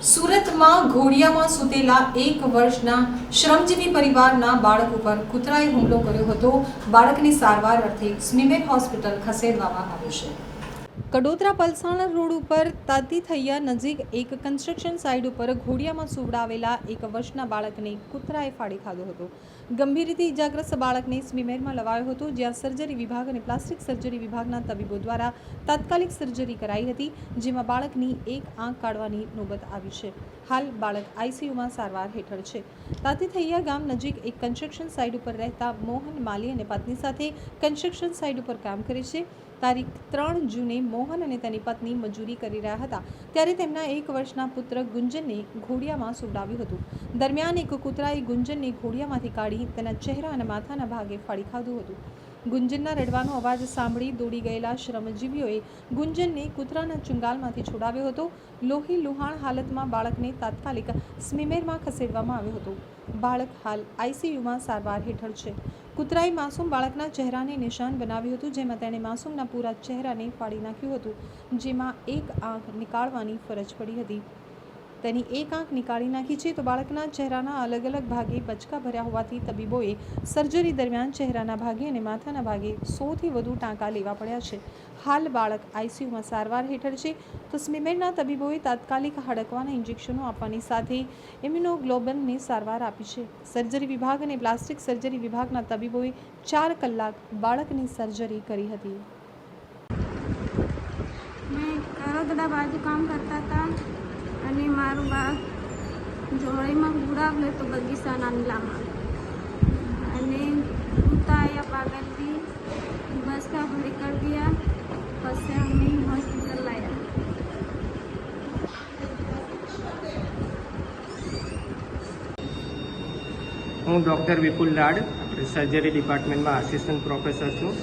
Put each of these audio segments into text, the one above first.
સુરતમાં ઘોડિયામાં સૂતેલા એક વર્ષના શ્રમજીવી પરિવારના બાળક ઉપર કૂતરાએ હુમલો કર્યો હતો. બાળકની સારવાર અર્થે સ્મીમેર હોસ્પિટલ ખસેડવામાં આવ્યું છે. કડોદરા પલસાણા રોડ ઉપર તાતી થૈયા નજીક એક કન્સ્ટ્રક્શન સાઇટ ઉપર ઘોડિયામાં સુવડાવેલા એક વર્ષના બાળકને કૂતરાએ ફાડી ખાધો હતો. ગંભીર રીતે ઇજાગ્રસ્ત બાળકને સ્મીમેરમાં લવાયો હતો, જ્યાં સર્જરી વિભાગ અને પ્લાસ્ટિક સર્જરી વિભાગના તબીબો દ્વારા તાત્કાલિક સર્જરી કરાઈ હતી, જેમાં બાળકની એક આંખ કાઢવાની નોબત આવી છે. હાલ બાળક આઈસીયુમાં સારવાર હેઠળ છે. તાતી થૈયા ગામ નજીક એક કન્સ્ટ્રક્શન સાઇટ ઉપર રહેતા મોહન માલી અને પત્ની સાથે કન્સ્ટ્રક્શન સાઇટ ઉપર કામ કરે છે. તારીખ ત્રણ જૂને મોહન અને તેની પત્ની મજૂરી કરી રહ્યા હતા. ત્યારે તેમના એક વર્ષના પુત્ર ગુંજનને ઘોડિયામાં સુવડાવ્યું હતું. દરમિયાન એક કૂતરાએ ગુંજનને ઘોડિયામાંથી કાઢી તેના ચહેરા અને માથાના ભાગે ફાડી ખાધું હતું. ગુંજનના રડવાનો અવાજ સાંભળી દોડી ગયેલા શ્રમજીવીઓએ ગુંજનને કૂતરાના ચુંગાલમાંથી છોડાવ્યો હતો. લોહી લુહાણ હાલતમાં બાળકને તાત્કાલિક સ્મીમેરમાં ખસેડવામાં આવ્યો હતો. બાળક હાલ આઈસીયુમાં સારવાર હેઠળ છે. કૂતરાએ માસૂમ બાળકના ચહેરાને નિશાન બનાવ્યું હતું, જેમાં તેણે માસૂમના પૂરા ચહેરાને ફાડી નાખ્યું હતું, જેમાં એક આંખ નીકાળવાની ફરજ પડી હતી. તેની એક આંખ નીકાળી નાખી છે તો બાળકના ચહેરાના અલગ અલગ ભાગે બચકા ભર્યા હોવાથી તબીબોએ સર્જરી દરમિયાન ચહેરાના ભાગે અને માથાના ભાગે સોથી વધુ ટાંકા લેવા પડ્યા છે. હાલ બાળક આઈસીયુમાં સારવાર હેઠળ છે. તો સ્મીમેરના તબીબોએ તાત્કાલિક હડકવાના ઇન્જેક્શનો આપવાની સાથે ઇમ્યુનોગ્લોબનની સારવાર આપી છે. સર્જરી વિભાગ અને પ્લાસ્ટિક સર્જરી વિભાગના તબીબોએ ચાર કલાક બાળકની સર્જરી કરી હતી. મેં કરોદડા બાજુ કામ કરતા હતા. અને મારું બા જોડીમાં ગુડાવલે તો બગીચાના અંગલામાં અને ઉતાયા પાગલથી બસ કા ભરી કર પછી અમે હોસ્પિટલ લાવ્યા હું ડૉક્ટર વિપુલ લાડ સર્જરી ડિપાર્ટમેન્ટમાં આસિસ્ટન્ટ પ્રોફેસર છું.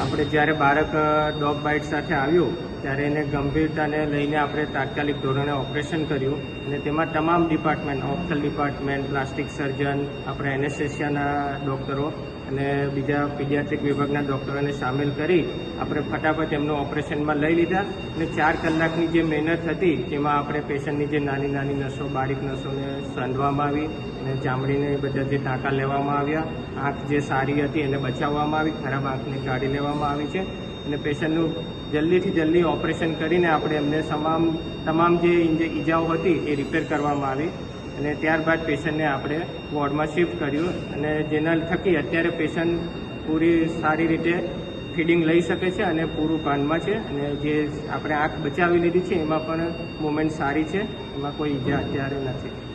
આપણે જ્યારે બાળક ડોગ બાઇટ સાથે આવ્યું ત્યારે એને ગંભીરતાને લઈને આપણે તાત્કાલિક ધોરણે ઓપરેશન કર્યું અને તેમાં તમામ department, ophthal department, plastic surgeon, આપણે એનેસ્થેશિયાના ડૉક્ટરો અને બીજા પીડિયાટ્રિક વિભાગના ડૉક્ટરોને સામેલ કરી આપણે ફટાફટ એમનું ઓપરેશનમાં લઈ લીધા અને ચાર કલાકની જે મહેનત હતી તેમાં આપણે પેશન્ટની જે નાની નાની નસો, બારીક નસોને સાંધવામાં આવી અને ચામડીને બધા જે ટાંકા લેવામાં આવ્યા, આંખ જે સારી હતી એને બચાવવામાં આવી, ખરાબ આંખને કાઢી લેવામાં આવી છે. અને પેશન્ટનું જલ્દીથી જલ્દી ઓપરેશન કરીને આપણે એમને તમામ તમામ જે ઈજાઓ હતી એ રિપેર કરવામાં આવી અને ત્યારબાદ પેશન્ટને આપણે વોર્ડમાં શિફ્ટ કર્યું અને જેના થકી અત્યારે પેશન્ટ પૂરી સારી રીતે ફીડિંગ લઈ શકે છે અને પૂરું કાનમાં છે અને જે આપણે આંખ બચાવી લીધી છે એમાં પણ મુમેન્ટ સારી છે, એમાં કોઈ ઈજા અત્યારે નથી.